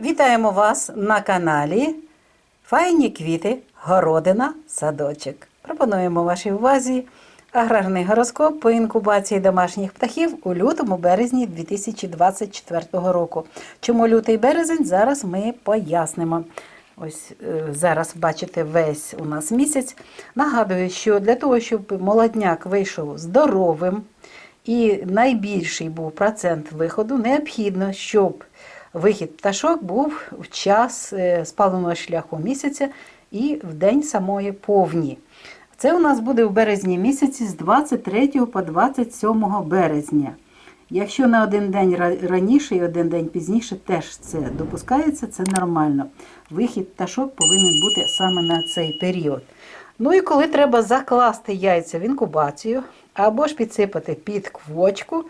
Вітаємо вас на каналі Файні квіти, городина, садочок. Пропонуємо вашій увазі аграрний гороскоп по інкубації домашніх птахів у лютому березні 2024 року. Чому лютий березень? Зараз ми пояснимо. Ось е, зараз бачите весь у нас місяць. Нагадую, що для того, щоб молодняк вийшов здоровим і найбільший був процент виходу, необхідно, щоб вихід пташок був в час е, спаленого шляху місяця і в день самої повні. Це у нас буде в березні місяці з 23 по 27 березня. Якщо на один день раніше і один день пізніше теж це допускається, це нормально. Вихід пташок повинен бути саме на цей період. Ну і коли треба закласти яйця в інкубацію або ж підсипати під квочку,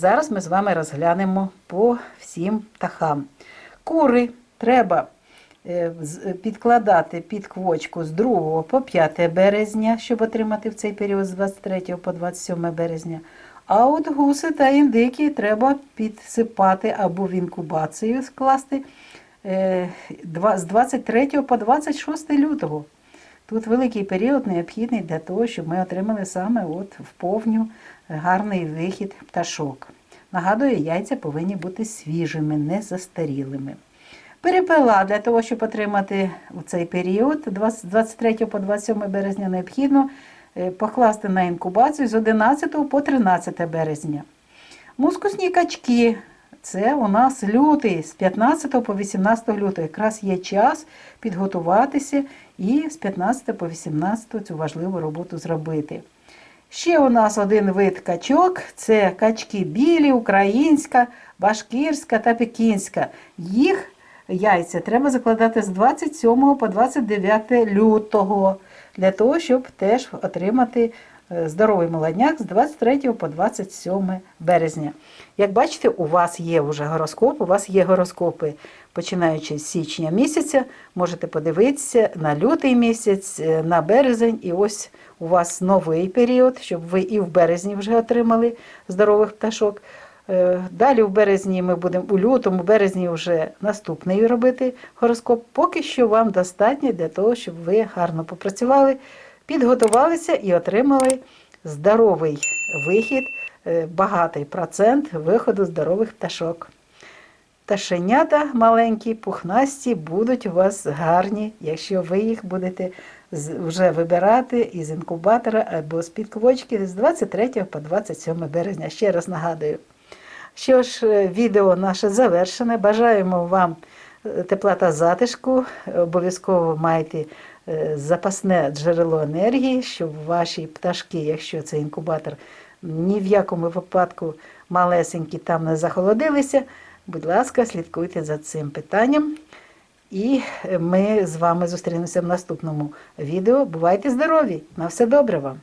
зараз ми з вами розглянемо по всім птахам. Кури треба е, підкладати під квочку з 2 по 5 березня, щоб отримати в цей період з 23 по 27 березня. А от гуси та індики треба підсипати або в інкубацію скласти е, з 23 по 26 лютого. Тут великий період необхідний для того, щоб ми отримали саме от в повню гарний вихід пташок. Нагадую, яйця повинні бути свіжими, не застарілими. Перепила для того, щоб отримати у цей період, з 23 по 27 березня, необхідно е, покласти на інкубацію з 11 по 13 березня. Мускусні качки це у нас лютий, з 15 по 18 лютого. Якраз є час підготуватися і з 15 по 18 цю важливу роботу зробити. Ще у нас один вид качок це качки білі, українська, башкірська та пекінська. Їх яйця треба закладати з 27 по 29 лютого, для того, щоб теж отримати здоровий молодняк з 23 по 27 березня. Як бачите, у вас є вже гороскоп, у вас є гороскопи, починаючи з січня місяця. Можете подивитися на лютий місяць, е, на березень, і ось у вас новий період, щоб ви і в березні вже отримали здорових пташок. Е, Далі в березні ми будемо у лютому, березні вже наступний робити гороскоп. Поки що вам достатньо для того, щоб ви гарно попрацювали, підготувалися і отримали здоровий вихід, е, багатий процент виходу здорових пташок. Пташенята маленькі, пухнасті будуть у вас гарні, якщо ви їх будете вже вибирати із інкубатора або з-під квочки з 23 по 27 березня. Ще раз нагадую. Що ж, е, відео наше завершене. Бажаємо вам е, тепла та затишку. Обов'язково майте запасне джерело енергії, щоб ваші пташки, якщо це інкубатор, ні в якому випадку малесенькі там не захолодилися. Будь ласка, слідкуйте за цим питанням. І е, ми з вами зустрінемося в наступному відео. Бувайте здорові! На все добре вам!